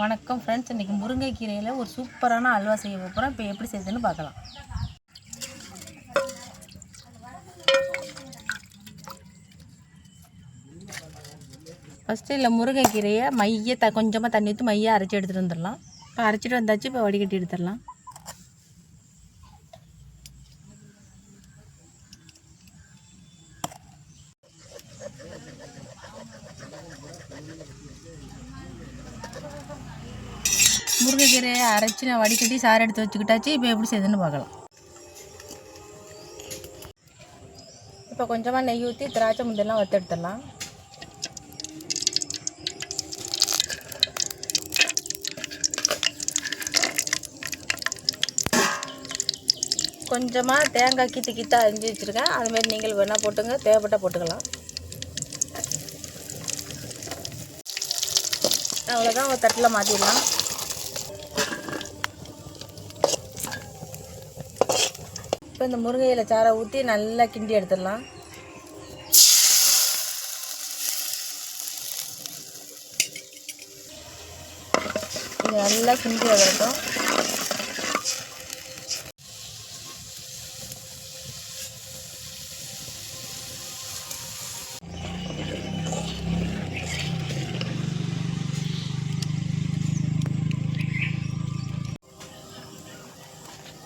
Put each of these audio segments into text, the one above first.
வணக்கம் ஃப்ரெண்ட்ஸ் இன்றைக்கி முருங்கைக்கீரையில் ஒரு சூப்பரான அல்வா செய்ய போகிறோம் இப்போ எப்படி செய்யுதுன்னு பார்க்கலாம். ஃபஸ்ட்டு இல்லை முருங்கைக்கீரையை மைய த கொஞ்சமாக தண்ணி ஊற்றி மைய அரைச்சி எடுத்துகிட்டு வந்துடலாம். இப்போ அரைச்சிட்டு வந்தாச்சு இப்போ வடிகட்டி எடுத்துடலாம். முருங்கைக்கீரையை அரைச்சி நான் வடிகட்டி சாறு எடுத்து வச்சுக்கிட்டாச்சு. இப்போ எப்படி செய்யுதுன்னு பார்க்கலாம். இப்போ கொஞ்சமாக நெய் ஊற்றி திராட்சை முந்தெல்லாம் வத்தெடுத்துடலாம் எடுத்துடலாம். கொஞ்சமாக தேங்காய் கீத்து கீத்தா அரிஞ்சு வச்சுருக்கேன். அதுமாரி நீங்கள் வேணால் போட்டுங்க. தேவைப்பட்டால் போட்டுக்கலாம். அவ்வளோதான் ஒரு தட்டில் மாற்றிடலாம் இப்போ இந்த முருங்கையில் சாரை ஊற்றி நல்லா கிண்டி எடுத்துடலாம். இது நல்லா கிண்டி வரட்டும்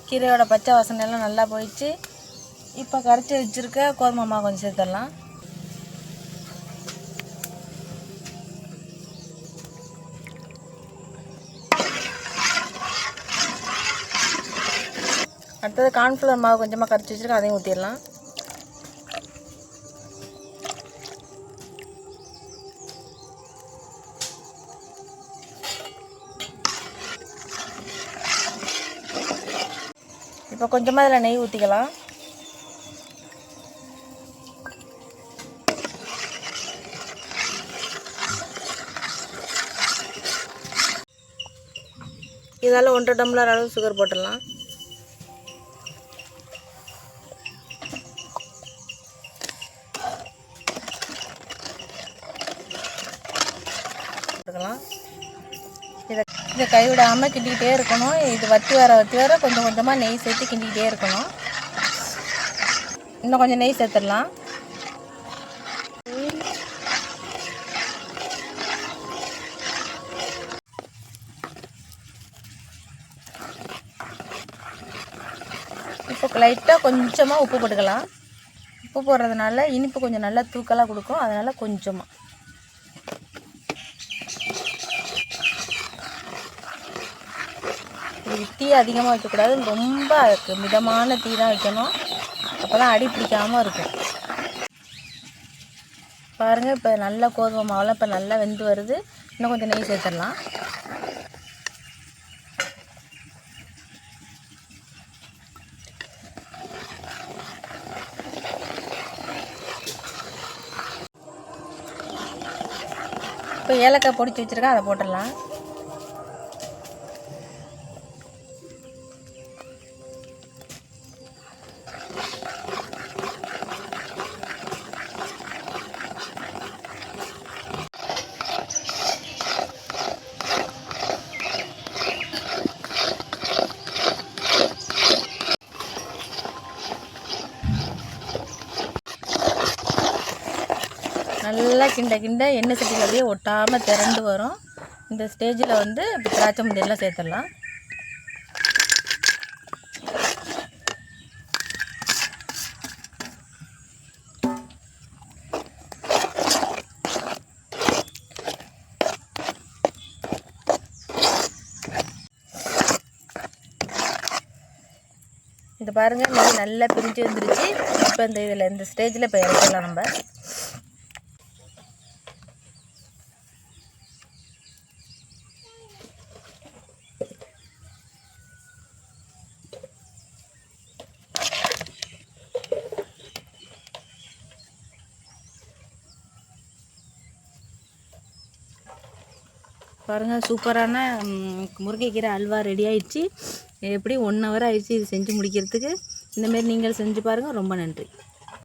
கீரையோட பச்சை வாசனை எல்லாம் நல்லா போயிடுச்சு. இப்போ கரைச்சி வச்சுருக்க கோதுமை மாவு கொஞ்சம் சேர்த்துடலாம். அடுத்தது கார்ன்ஃப்ளவர் மாவு கொஞ்சமாக கரைச்சி வச்சுருக்கேன் அதையும் ஊற்றிடலாம் இப்போ கொஞ்சமாக இதில் நெய் ஊற்றிக்கலாம் இதால் ஒன்றரை டம்ளர் அளவு சுகர் போட்டுடலாம். இதை இதை கைவிடாமல் கிண்டிக்கிட்டே இருக்கணும். இது வத்தி வர வத்தி வர கொஞ்சம் கொஞ்சமாக நெய் சேர்த்து கிண்டிக்கிட்டே இருக்கணும். இன்னும் கொஞ்சம் நெய் சேர்த்துடலாம். இப்போ லைட்டாக கொஞ்சமாக உப்பு போட்டுக்கலாம். உப்பு போடுறதுனால இனிப்பு கொஞ்சம் நல்லா தூக்கலாக கொடுக்கும். அதனால் கொஞ்சமாக தீ அதிகமாக வைக்கக்கூடாது. ரொம்ப அதுக்கு மிதமான தீ தான் வைக்கணும். அப்போ தான் அடி பிடிக்காமல் இருக்கும். பாருங்கள் இப்போ நல்லா கோதுமை மாவுலாம் இப்போ நல்லா வெந்து வருது. இன்னும் கொஞ்சம் நெய் சேர்த்துடலாம். இப்போ ஏலக்காய் பொடிச்சு வச்சுருக்கேன் அதை போட்டுடலாம். நல்லா கிண்ட கிண்ட எண்ணெய் சட்டியில் அப்படியே ஒட்டாமல் திரண்டு வரும். இந்த ஸ்டேஜில் வந்து இப்போ திராட்சை முந்தியெல்லாம் சேர்த்துடலாம். இது பாருங்கள் நல்லா பிரிஞ்சு வந்துருச்சு. இப்போ இந்த இதில் இந்த ஸ்டேஜில் இப்போ இறக்கிடலாம் நம்ம. பாருங்கள் சூப்பரான முருங்கைக்கீரை அல்வா ரெடி ஆயிடுச்சு. எப்படி? ஒன் ஹவர் ஆயிடுச்சு இது செஞ்சு முடிக்கிறதுக்கு. இந்தமாரி நீங்கள் செஞ்சு பாருங்கள் ரொம்ப நன்றி.